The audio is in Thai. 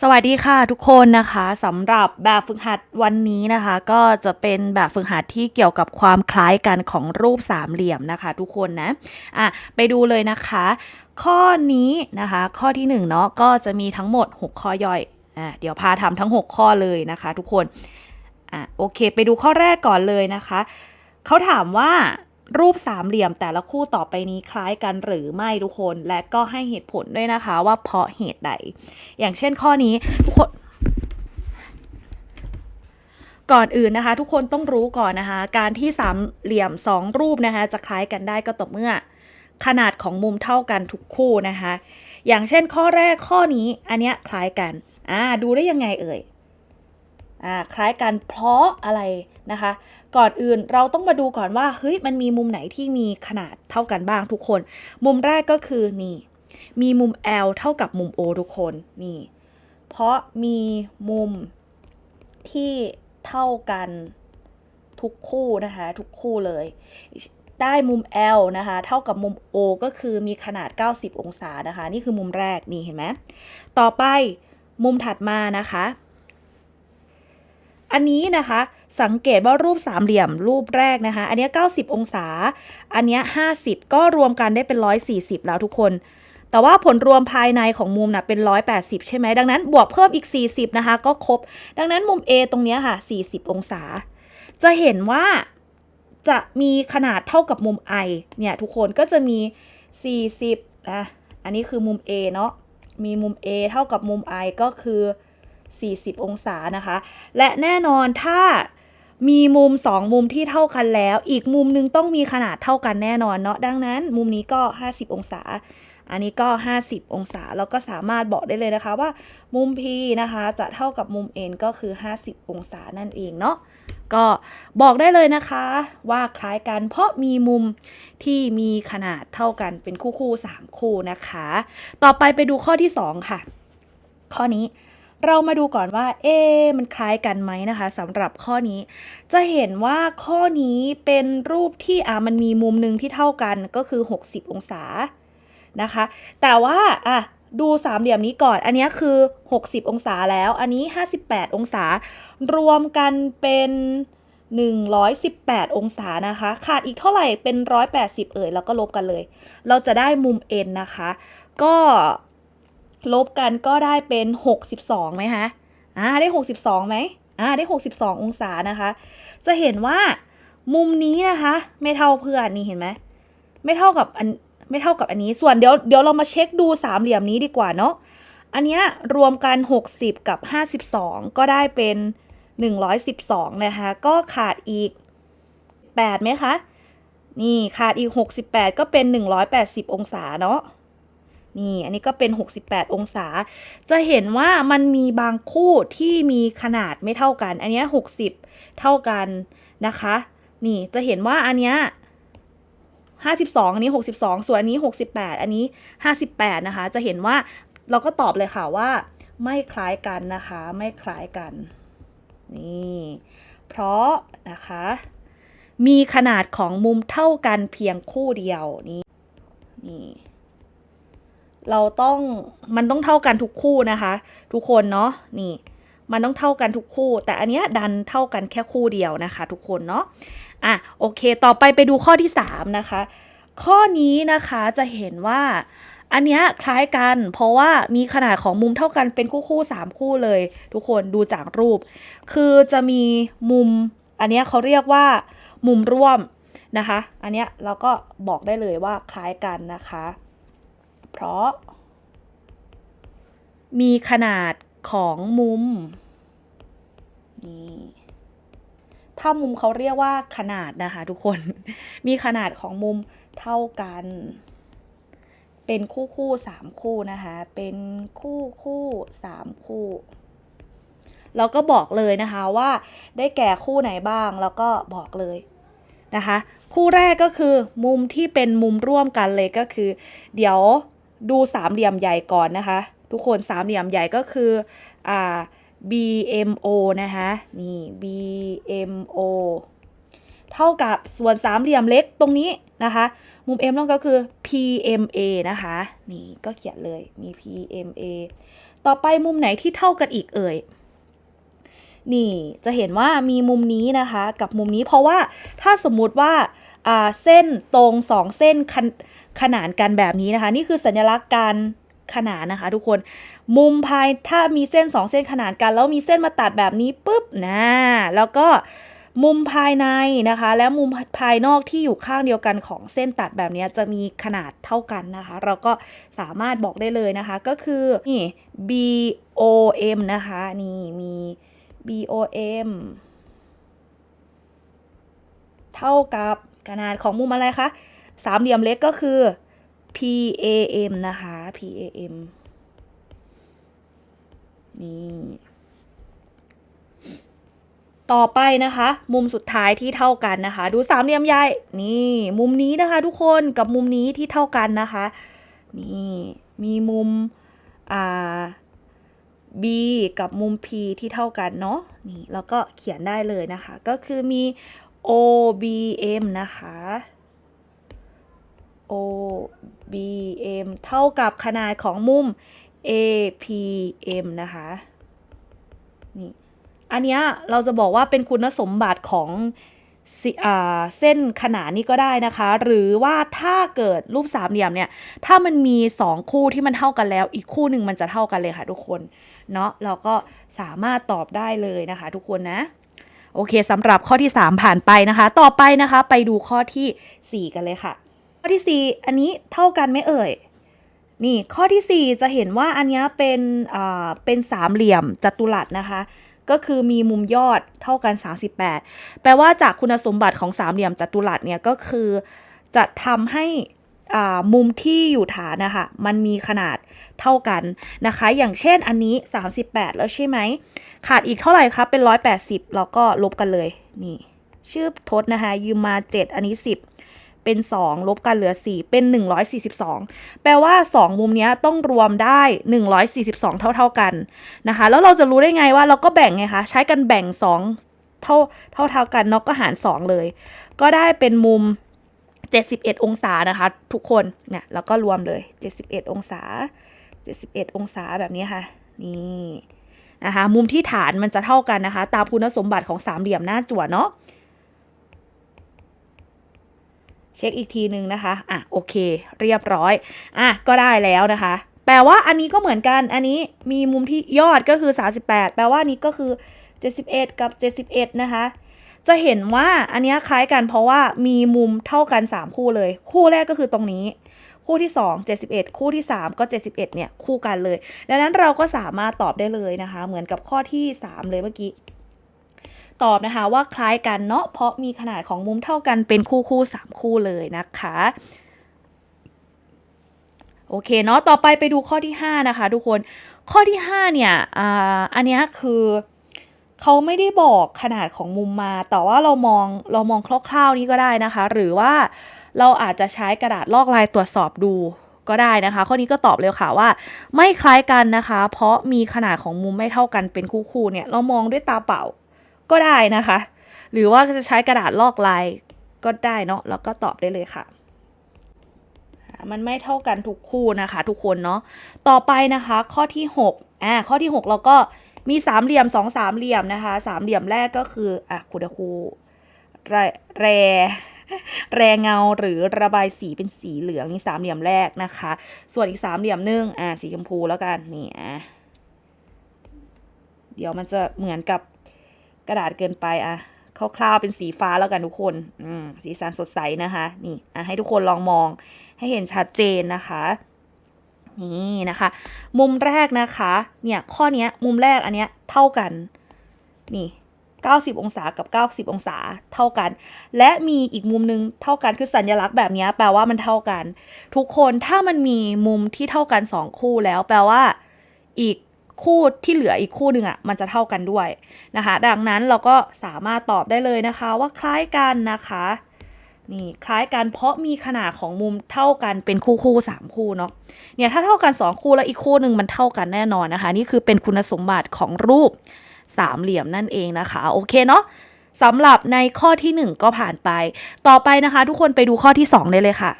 สวัสดีค่ะทุกคนนะคะสำหรับแบบฝึกหัดวันนี้นะคะ ก็จะเป็นแบบฝึกหัดที่เกี่ยวกับความคล้ายกันของรูปสามเหลี่ยมนะคะ ทุกคนนะอะไปดูเลยนะคะ ข้อนี้นะคะ ข้อที่หนึ่งเนาะก็จะมีทั้งหมด 6 ข้อย่อยอะเดี๋ยวพาทำทั้ง 6 ข้อเลยนะคะ ทุกคนอะโอเค ไปดูข้อแรกก่อนเลยนะคะเขาถามว่า รูปสามเหลี่ยมแต่ละคู่ต่อไปนี้คล้ายกันหรือไม่ทุกคน และก็ให้เหตุผลด้วยนะคะว่าเพราะเหตุใด อย่างเช่นข้อนี้ทุกคนก่อนอื่นนะคะ ทุกคนต้องรู้ก่อนนะคะ การที่สามเหลี่ยมสองรูปนะคะ จะคล้ายกันได้ก็ต่อเมื่อ ขนาดของมุมเท่ากันทุกคู่นะคะ อย่างเช่นข้อแรกข้อนี้อันเนี้ยคล้ายกันอ่าดูได้ยังไงเอ่ยอ่าคล้ายกันเพราะอะไรนะคะ ก่อนอื่นเราต้องมาดูก่อนว่าเฮ้ยมันมีมุมไหนที่มีขนาดเท่ากันบ้างทุกคน มุมแรกก็คือนี่ มีมุม L เท่ากับมุม O ทุกคนนี่ เพราะมีมุมที่เท่ากันทุกคู่นะคะทุกคู่เลย ได้มุม L นะคะเท่ากับมุม O ก็คือมีขนาด 90 องศานะคะ นี่คือมุมแรกนี่เห็นไหมต่อไปมุมถัดมานะคะ อันนี้นะคะ สังเกตว่ารูปสามเหลี่ยมรูปแรกนะคะ อันนี้ 90 องศา อันนี้ 50 ก็รวมกันได้เป็น 140 แล้วทุกคน แต่ว่าผลรวมภายในของมุมนะเป็น 180 ใช่ไหม ดังนั้นบวกเพิ่มอีก 40 นะคะ ก็ครบ ดังนั้นมุม A ตรงนี้ค่ะ 40 องศา จะเห็นว่าจะมีขนาดเท่ากับมุม I เนี่ยทุกคนก็จะมี 40นะ อันนี้คือมุม A เนาะ มีมุม A เท่ากับมุม I ก็คือ 40 องศานะคะ และแน่นอนถ้า มีมุม 2 มุมที่เท่ากันแล้ว อีกมุมหนึงต้องมีขนาดเท่ากันแน่นอนเนาะดังนั้น มุมนี้ก็ 50 องศา อันนี้ก็ 50 องศาแล้วก็สามารถบอกได้เลยนะคะว่า มุม P นะคะจะเท่ากับมุม N ก็คือ 50 องศานั่นเองเนาะก็บอกได้เลยนะคะว่าคล้ายกันเพราะมีมุมที่มีขนาดเท่ากันเป็นคู่คู่ๆสามคู่นะคะ ต่อไปไปดูข้อที่ 2 ค่ะ ข้อนี้ เรามาดูก่อนว่า เอ๊มันคล้ายกันไหมนะคะสำหรับข้อนี้ จะเห็นว่าข้อนี้เป็นรูปที่อะมันมีมุมหนึ่งที่เท่ากันก็คือ 60 องศานะคะ แต่ว่าอะดูสามเหลี่ยมนี้ก่อน อันนี้คือ 60 องศาแล้ว อันนี้ 58 องศา รวมกันเป็น 118 องศานะคะ ขาดอีกเท่าไหร่เป็น 180 เอ่ย แล้วก็ลบกันเลย เราจะได้มุม n นะคะ ก็ ลบกันก็ได้เป็น 62ไหมคะอ่าได้ 62ไหมอ่าได้ 62 องศานะคะ จะเห็นว่ามุมนี้นะคะ ไม่เท่าเพื่อนนี่เห็นไหมไม่เท่ากับอันไม่เท่ากับอันนี้ส่วนเดี๋ยวเดี๋ยวเรามาเช็คดูสามเหลี่ยมนี้ดีกว่าเนาะอันเนี้ยรวมกัน 60 กับ 52 ก็ได้เป็น 112 นะคะ ก็ขาดอีก 8ไหมคะ นี่ขาดอีก 68 ก็เป็น 180 องศาเนาะ นี่อันนี้ก็เป็น 68 องศา จะเห็นว่ามันมีบางคู่ที่มีขนาดไม่เท่ากัน อันนี้ 60 เท่ากันนะคะ นี่จะเห็นว่าอันเนี้ย52 อันนี้ 62 ส่วนอันนี้ 68 อันนี้ 58 นะคะ จะเห็นว่าเราก็ตอบเลยค่ะว่า ไม่คล้ายกันนะคะ ไม่คล้ายกัน นี่ เพราะนะคะ มีขนาดของมุมเท่ากันเพียงคู่เดียว นี่ นี่ เราต้องมันต้องเท่ากันทุกคู่นะคะ ทุกคนเนาะนี่มันต้องเท่ากันทุกคู่ แต่อันเนี้ยดันเท่ากันแค่คู่เดียวนะคะ ทุกคนเนาะอะโอเค ต่อไปไปดูข้อที่ 3 นะคะ ข้อนี้นะคะจะเห็นว่า อันเนี้ยคล้ายกัน เพราะว่ามีขนาดของมุมเท่ากันเป็นคู่คู่สามคู่เลย ทุกคนดูจากรูป คือจะมีมุม อันเนี้ยเขาเรียกว่า มุมร่วมนะคะ อันเนี้ยเราก็บอกได้เลยว่าคล้ายกันนะคะ เพราะ มีขนาดของมุมนี่ถ้ามุมเขาเรียกว่าขนาดนะคะทุกคน มีขนาดของมุมเท่ากัน เป็นคู่คู่สามคู่นะคะ เป็นคู่คู่สามคู่แล้วก็บอกเลยนะคะว่าได้แก่คู่ไหนบ้างแล้วก็บอกเลยนะคะ คู่แรกก็คือมุมที่เป็นมุมร่วมกันเลยก็คือ เดี๋ยว ดูสามเหลี่ยมใหญ่ก่อนนะคะ ทุกคนสามเหลี่ยมใหญ่ก็คืออ่า BMO นะคะนี่ BMO เท่ากับส่วนสามเหลี่ยมเล็กตรงนี้นะคะ มุม M นั่นก็คือ PMA นะคะ นี่ก็เขียนเลยมี PMA ต่อไปมุมไหนที่เท่ากันอีกเอ่ยนี่จะเห็นว่ามีมุมนี้นะคะกับมุมนี้เพราะว่าถ้าสมมุติว่าอ่าเส้นตรงสองเส้น ขนานกันแบบนี้นะคะ นี่คือสัญลักษณ์การขนานนะคะ ทุกคนมุมภายถ้ามีเส้นสองเส้นขนานกันแล้วมีเส้นมาตัดแบบนี้ปุ๊บนะแล้วก็มุมภายในนะคะ และมุมภายนอกที่อยู่ข้างเดียวกันของเส้นตัดแบบนี้จะมีขนาดเท่ากันนะคะ เราก็สามารถบอกได้เลยนะคะ ก็คือนี่ BOM นะคะนี่มี BOM เท่ากับขนาดของมุมอะไรคะ สามเหลี่ยมเล็กก็คือ PAM นะคะ PAM นี่ ต่อไปนะคะ มุมสุดท้ายที่เท่ากันนะคะ ดูสามเหลี่ยมใหญ่นี่ มุมนี้นะคะ ทุกคนกับมุมนี้ที่เท่ากันนะคะ นี่ มีมุม อ่า B กับมุม P ที่เท่ากันเนาะนี่แล้วก็เขียนได้เลยนะคะ ก็คือมี OBM นะคะ OBM เท่ากับขนาดของมุม APM นะคะ นี่ อันเนี้ยเราจะบอกว่าเป็นคุณสมบัติของเส้นขนานนี้ก็ได้นะคะ หรือว่าถ้าเกิดรูปสามเหลี่ยมเนี่ย ถ้ามันมี 2 คู่ที่มันเท่ากันแล้ว อีกคู่หนึ่งมันจะเท่ากันเลยค่ะทุกคน เนาะเราก็สามารถตอบได้เลยนะคะ ทุกคนนะ โอเคสำหรับข้อที่ 3 ผ่านไปนะคะ ต่อไปนะคะ ไปดูข้อทีสี่4 กันเลยค่ะ ข้อที่ 4 อันนี้เท่ากันไหมเอ่ย นี่ข้อที่ 4 จะเห็นว่าอันนี้เป็นอ่าเป็นสามเหลี่ยมจัตุรัสนะคะ ก็คือมีมุมยอดเท่ากัน 38 แปลว่าจากคุณสมบัติของสามเหลี่ยมจัตุรัสเนี่ยก็คือจะทำให้อ่ามุมที่อยู่ฐานนะคะมันมีขนาดเท่ากันนะคะ อย่างเช่นอันนี้ 38 แล้วใช่ไหม ขาดอีกเท่าไหร่ครับเป็น 180เราก็ลบกันเลย นี่ชื่อทศนะคะยืมมา 7 อันนี้ 10 เป็น 2 ลบกันเหลือ 4 เป็น 142 แปลว่า 2 มุมนี้ต้องรวมได้ 142เท่าเท่า ๆกันนะคะ แล้วเราจะรู้ได้ไงว่าเราก็แบ่งไงคะใช้กันแบ่ง 2 เท่าเท่าเท่าๆกันเนาะก็หาร 2 เลย ก็ได้เป็นมุม 71 องศานะคะ ทุกคนเนี่ยแล้วก็รวมเลย 71 องศา 71 องศาแบบนี้ค่ะนี่นะคะมุมที่ฐานมันจะเท่ากันนะคะ ตามคุณสมบัติของสามเหลี่ยมหน้าจั่วเนาะ เช็คอีกทีนึงนะคะ อะโอเค เรียบร้อย อะก็ได้แล้วนะคะ แปลว่าอันนี้ก็เหมือนกัน อันนี้มีมุมที่ยอดก็คือ 38 แปลว่านี้ก็คือ 71 กับ 71 นะคะ จะเห็นว่าอันนี้คล้ายกันเพราะว่ามีมุมเท่ากัน 3 คู่เลย คู่แรกก็คือตรงนี้ คู่ที่ 2 71 คู่ที่ 3 ก็ 71 เนี่ย คู่กันเลย ดังนั้นเราก็สามารถตอบได้เลยนะคะ เหมือนกับข้อที่ 3 เลยเมื่อกี้ ตอบนะคะว่าคล้ายกันเนาะเพราะมีขนาดของมุมเท่ากันเป็นคู่คู่สามคู่เลยนะคะโอเคเนาะต่อไปไปดูข้อที่ 5 นะคะ ทุกคนข้อที่ 5 เนี่ยอ่าอันนี้คือเขาไม่ได้บอกขนาดของมุมมา แต่ว่าเรามองเรามองคร่าวๆนี้ก็ได้นะคะ หรือว่าเราอาจจะใช้กระดาษลอกลายตรวจสอบดูก็ได้นะคะ ข้อนี้ก็ตอบเลยค่ะว่า ไม่คล้ายกันนะคะ เพราะมีขนาดของมุมไม่เท่ากันเป็นคู่ๆเนี่ยเรามองด้วยตาเปล่า ก็ได้นะคะ หรือว่าจะใช้กระดาษลอกลายก็ได้เนาะแล้วก็ตอบได้เลยค่ะ มันไม่เท่ากันทุกคู่นะคะ ทุกคนเนาะต่อไปนะคะ ข้อที่6อ่าข้อที่ 6 เราก็มีสามเหลี่ยมสองสามเหลี่ยมนะคะสามเหลี่ยมแรกก็คืออะครูเดยวครูแรแรแรงเงาหรือระบายสีเป็นสีเหลืองนี่สามเหลี่ยมแรกนะคะ ส่วนอีกสามเหลี่ยมหนึงอ่าสีชมพูแล้วกันนี่อะเดี๋ยวมันจะเหมือนกับ กระดาษเกินไปอะคร่าวๆเป็นสีฟ้าแล้วกันทุกคน อืม สีสันสดใสนะคะ นี่อะให้ทุกคนลองมอง ให้เห็นชัดเจนนะคะ นี่นะคะ มุมแรกนะคะ เนี่ย ข้อเนี้ยมุมแรกอันเนี้ยเท่ากัน นี่ 90 องศากับ 90 องศาเท่ากัน และมีอีกมุมนึงเท่ากันคือสัญลักษณ์แบบนี้แปลว่ามันเท่ากัน ทุกคนถ้ามันมีมุมที่เท่ากัน 2 คู่แล้ว แปลว่า อีก คู่ที่เหลืออีกคู่หนึ่งอะมันจะเท่ากันด้วยนะคะ ดังนั้นเราก็สามารถตอบได้เลยนะคะว่าคล้ายกันนะคะนี่คล้ายกันเพราะมีขนาดของมุมเท่ากันเป็นคู่คู่สามคู่เนาะเนี่ยถ้าเท่ากัน 2 คู่แล้วอีกคู่หนึ่งมันเท่ากันแน่นอนนะคะ นี่คือเป็นคุณสมบัติของรูปสามเหลี่ยมนั่นเองนะคะ โอเคเนาะสำหรับในข้อที่ 1 ก็ผ่านไป ต่อไปนะคะ ทุกคนไปดูข้อที่ 2 ได้เลยค่ะ